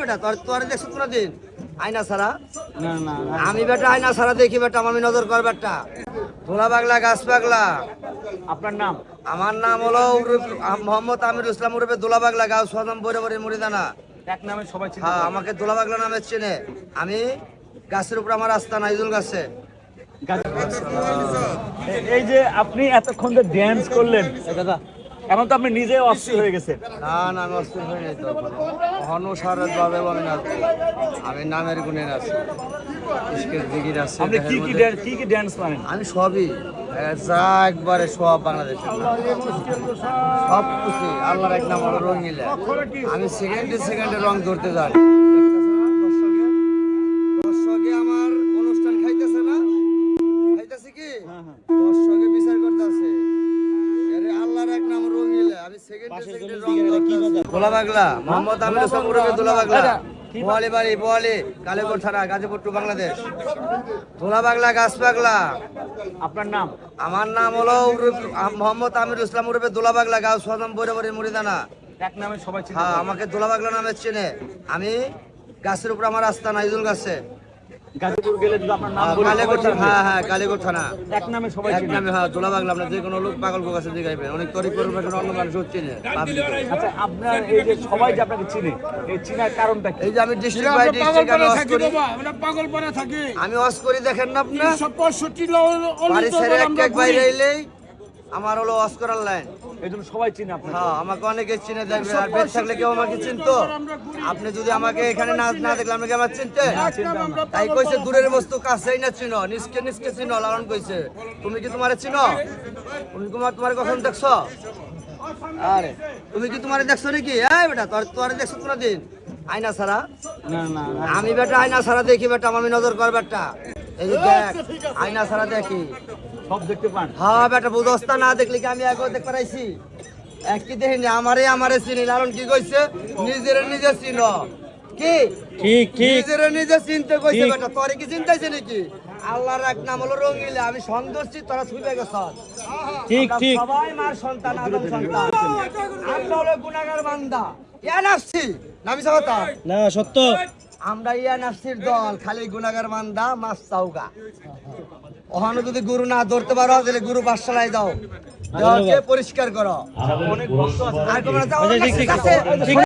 বেটা তোর তোর দেখছ কোনদিন? আয়না ছাড়া? না না না। আমি বেটা আয়না ছাড়া দেখি বেটা আমি নজর কর বেটা। ধোলা পাগলা গাছ পাগলা। আপনার নাম? আমার নাম হলো মোহাম্মদ আমির ইসলাম উরুফে দোলা পাগলা গাছ সদম বরে বরে মুড়িদানা। এক নামে সবাই হ্যাঁ আমাকে দোলা পাগলা নামে চেনে। আমি গাছের উপর আমার রাস্তা নাইজুল গাছে। এই যে আপনি এতক্ষণ যে ড্যান্স করলেন দাদা এখন তো আপনি নিজে অস্থির হয়ে গেছে না না আমি অস্থির হয়ে নাই তো অনুসারের ভাবে আমি নাচি আমি নামের গুণে আছে। আপনি কি কি ড্যান্স কি কি ড্যান্স আমি সবই। যা একবারে সব বাংলাদেশ সব কিছু। আল্লাহর এক নাম হলো রঙিলা। আমি সেকেন্ডে সেকেন্ডে রং ধরতে যাই। দর্শকে আমার অনুষ্ঠান খাইতেছে না? খাইতেছে কি? দোলা পাগলা মোহাম্মদ আমির হোসেন মুরব্বী দোলা পাগলা বোয়ালি বাড়ি বোয়ালি কালীপুর থানা গাজীপুর টু বাংলাদেশ। দোলা পাগলা গাছ পাগলা আপনার নাম? আমার নাম হলো মোহাম্মদ আমির ইসলাম উরুফে দোলা পাগলা গাঁও সদম বরে বরে মুড়িদানা এক নামে সবাই হ্যাঁ আমাকে দোলা পাগলা নামে চেনে। আমি গাছের উপর আমার রাস্তা নাইজুল গাছে। গাজীপুর গেলে যদি আপনার নাম বলি থানা চিনবে। হ্যাঁ হ্যাঁ থানা। এক নামে সবাই এক নামে হ্যাঁ দোলা পাগলা আপনার যে কোনো লোক পাগল কাছে জিগাইবে অনেক তরি অন্য মানুষ চেনে আচ্ছা আপনার এই যে সবাই যে আপনাকে চিনে এই চিনার কারণটা কি? এই যে আমি ডিস্ট্রিক্ট বাই ডিস্ট্রিক্ট আমি অস করি। আমরা পাগলপাড়া থাকি। আমি অস করি দেখেন না আপনি তিনশো পঁয়ষট্টি বাড়ি ছেড়ে এক এক বাইরে এলেই আমার হলো অস করার লাইন এই জন্য সবাই চিনে আপনাকে। হ্যাঁ আমাকে অনেকে চিনে দেখবে আর বেশ থাকলে কেউ আমাকে চিনতো? আপনি যদি আমাকে এখানে না না দেখলে আমাকে আমার চিনতে? তাই কইছে দূরের বস্তু কাছেই না চিনো নিষ্কে নিষ্কে চিনো লালন কইছে। তুমি কি তোমারে চিনো? তুমি তোমার তোমার কখন দেখছ? আরে তুমি কি তোমারে দেখছ নাকি? এই বেটা তোর তোর দেখছ কোনদিন? আয়না ছাড়া? না না না। আমি বেটা আয়না ছাড়া দেখি বেটা আমি নজর কর বেটা। এই যে দেখ আয়না ছাড়া দেখি। সব দেখতে পান। হ্যাঁ বেটা বুঝস্তা না দেখলে কি আমি আগে দেখতে পারাইছি এক কি দেখিনি? আমারে আমারে চিনি। লালন কি কইছে? নিজের নিজে চিন কি? ঠিক নিজের নিজে চিনতে কইছে বেটা। তোরে কি চিন্তাইছে নাকি? আল্লাহর এক নাম হলো রঙিলা। আমি সন্তোষী তোরা ছুটে গেছ। ঠিক ঠিক। সবাই মার সন্তান আদম সন্তান। আমরা হলো গুনাহগার বান্দা। ইয়া নাফসি নামি সাহতা না সত্য। আমরা ইয়া নাফসির দল খালি গুনাগার বান্দা মাছ চাউগা ওখানে যদি গুরু না ধরতে পারো তাহলে গুরু পাঠশালায় দাও পরিষ্কার করো। অনেক